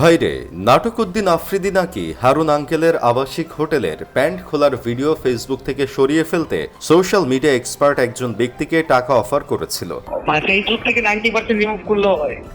ভাইরে নাটকুদ্দিন আফ্রিদি নাকি হারুন আঙ্কেলের আবাসিক হোটেলের প্যান্ট খোলার ভিডিও ফেসবুক থেকে সরিয়ে ফেলতে সোশ্যাল মিডিয়া এক্সপার্ট একজন ব্যক্তিকে টাকা অফার করেছিল? মানে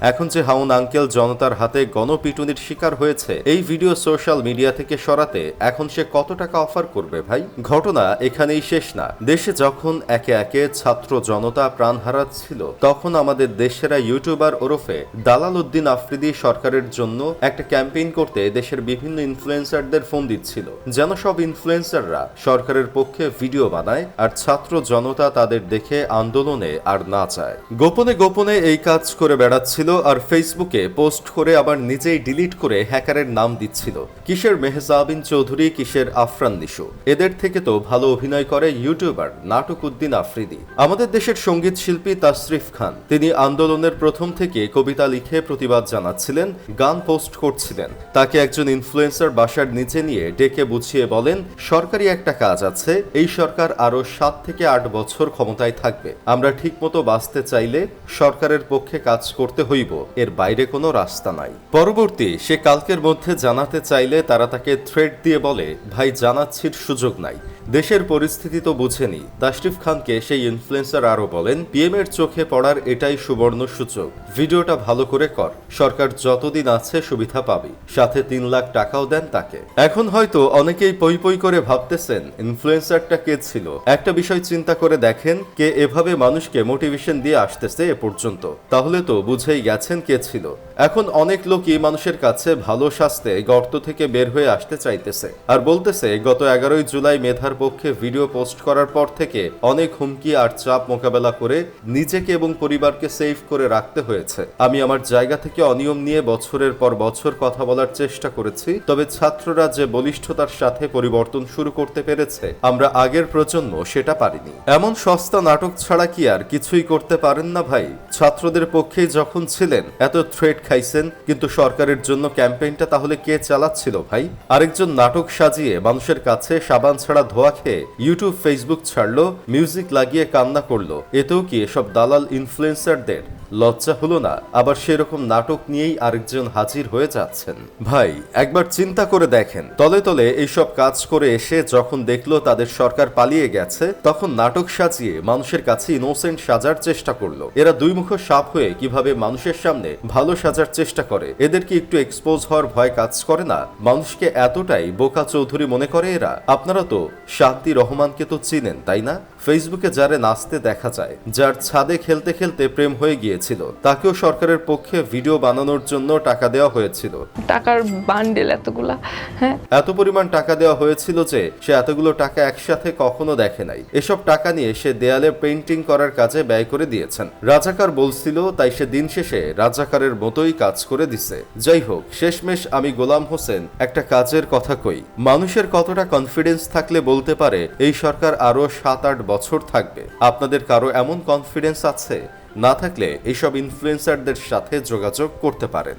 এখন যে হাউন আঙ্কেল জনতার হাতে গণপিটুনির শিকার হয়েছে এই ভিডিও সোশ্যাল মিডিয়া থেকে সরাতে এখন সে কত টাকা অফার করবে ভাই? ঘটনা এখানেই শেষ না। দেশে যখন একে একে ছাত্র জনতা প্রাণ হারাচ্ছিল তখন আমাদের দেশেরা ইউটিউবার ওরফে দালাল উদ্দিন আফ্রিদি সরকারের জন্য একটা ক্যাম্পেইন করতে দেশের বিভিন্ন ইনফ্লুয়েন্সারদের ফোন দিচ্ছিল, যেন সব ইনফ্লুয়েন্সাররা সরকারের পক্ষে ভিডিও বানায় আর ছাত্র জনতা তাদের দেখে আন্দোলনে আর না চায় গোপনে গোপনে এই কাজ করে বেড়াচ্ছিল আর ফেসবুকে পোস্ট করে আবার নিজেই ডিলিট করে হ্যাকারের নাম দিচ্ছিল। কিসের মেহজাবিন চৌধুরী, কিসের আফরান নিশো? এদের থেকে তো ভালো অভিনয় করে ইউটিউবার নাটক উদ্দিন আফ্রিদি। আমাদের দেশের সংগীত শিল্পী তাসরিফ খান, তিনি আন্দোলনের প্রথম থেকে কবিতা লিখে প্রতিবাদ জানাচ্ছিলেন, গান পোস্ট করছিলেন। তাকে একজন ইনফ্লুয়েন্সার বাসার নিচে নিয়ে ডেকে বুঝিয়ে বলেন, সরকারি একটা কাজ আছে, এই সরকার আরও সাত থেকে আট বছর ক্ষমতায় থাকবে। আমরা ঠিকমতো বাঁচতে চাইলে সরকারের পক্ষে কাজ করতে হইব, এর বাইরে কোনো রাস্তা নাই। পরবর্তী, সে কালকের মধ্যে জানাতে চাইলে তারা তাকে থ্রেড দিয়ে বলে, ভাই, জানাচ্ছির সুযোগ নাই। দেশের পরিস্থিতি তো বুঝেনি। তাশরিফ খানকে সেই ইনফ্লুয়েন্সার আরও বলেন পিএম এর চোখে পড়ার এটাই সুবর্ণ সূচক। ভিডিওটা ভালো করে কর। সরকার যতদিন আছে সুবিধা পাবি। সাথে তিন লাখ টাকাও দেন তাকে। এখন হয়তো অনেকেই পই পই করে ভাবতেছেন ইনফ্লুয়েন্সারটা কে ছিল? একটা বিষয় চিন্তা করে দেখেন, কে এভাবে মানুষকে মোটিভেশন দিয়ে আসতেছে এ পর্যন্ত। তাহলে তো বুঝেই গেছেন কে ছিল। এখন অনেক লোকই মানুষের কাছে ভালো স্বাস্থ্যে গর্ত থেকে বের হয়ে আসতে চাইতেছে। আর বলতেছে, গত এগারোই জুলাই মেধার পক্ষে ভিডিও পোস্ট করার পর থেকে অনেক হুমকি আর চাপ মোকাবেলা করে নিজেকে এবং পরিবারকে সেফ করে রাখতে হয়েছে। আমি আমার জায়গা থেকে অনিয়ম নিয়ে বছরের পর বছর কথা বলার চেষ্টা করেছি, তবে ছাত্ররা যে বলিষ্ঠতার সাথে পরিবর্তন শুরু করতে পেরেছে, আমরা আগের প্রজন্ম সেটা পারিনি। এমন সস্তা নাটক ছাড়া কি আর কিছুই করতে পারেন না ভাই? ছাত্রদের পক্ষেই যখন ছিলেন, এত থ্রেট খাইছেন, কিন্তু সরকারের জন্য ক্যাম্পেইনটা তাহলে কে চালাচ্ছিল ভাই? আরেকজন নাটক সাজিয়ে মানুষের কাছে সাবান ছাড়া ধোয়া খেয়ে ইউটিউব ফেসবুক ছাড়লো মিউজিক লাগিয়ে কান্না করল। এতেও কি এসব দালাল ইনফ্লুয়েন্সারদের লজ্জা হলো না, আবার সেরকম নাটক নিয়েই আরেকজন হাজির হয়ে যাচ্ছেন। ভাই, একবার চিন্তা করে দেখেন। তলে তলে এইসব কাজ করে এসে যখন দেখল তাদের সরকার পালিয়ে গেছে, তখন নাটক সাজিয়ে মানুষের কাছে ইনোসেন্ট সাজার চেষ্টা করল। এরা দুই মুখ সাপ হয়ে কীভাবে মানুষের সামনে ভালো সাজার চেষ্টা করে? এদের কি একটু এক্সপোজ হওয়ার ভয় কাজ করে না? মানুষকে এতটাই বোকা চৌধুরী মনে করে এরা? আপনারা তো শান্তি রহমানকে তো চিনেন, তাই না? ফেসবুকে যারে নাচতে দেখা যায়, যার ছাদে খেলতে খেলতে প্রেম হয়ে গিয়েছিল তাকেও সরকারের পক্ষে ভিডিও বানানোর জন্য টাকা দেওয়া হয়েছিল। টাকার বান্ডেল এতগুলা হ্যাঁ। এত পরিমাণ টাকা দেওয়া হয়েছিল যে সে এতগুলো টাকা একসাথে কখনো দেখে নাই। এসব টাকা নিয়ে সে দেয়ালে পেন্টিং করার কাজে ব্যয় করে দিয়েছেন। রাজাকার বলছিল তাই সে দিন শেষে রাজাকারের মতোই কাজ করে দিছে। যাই হোক শেষমেশ আমি গোলাম হোসেন একটা কাজের কথা কই। মানুষের কতটা কনফিডেন্স থাকলে বলতে পারে এই সরকার আরও সাত আট বছর থাকবে। আপনাদের কারও এমন কনফিডেন্স আছে? না থাকলে এইসব ইনফ্লুয়েন্সারদের সাথে যোগাযোগ করতে পারেন।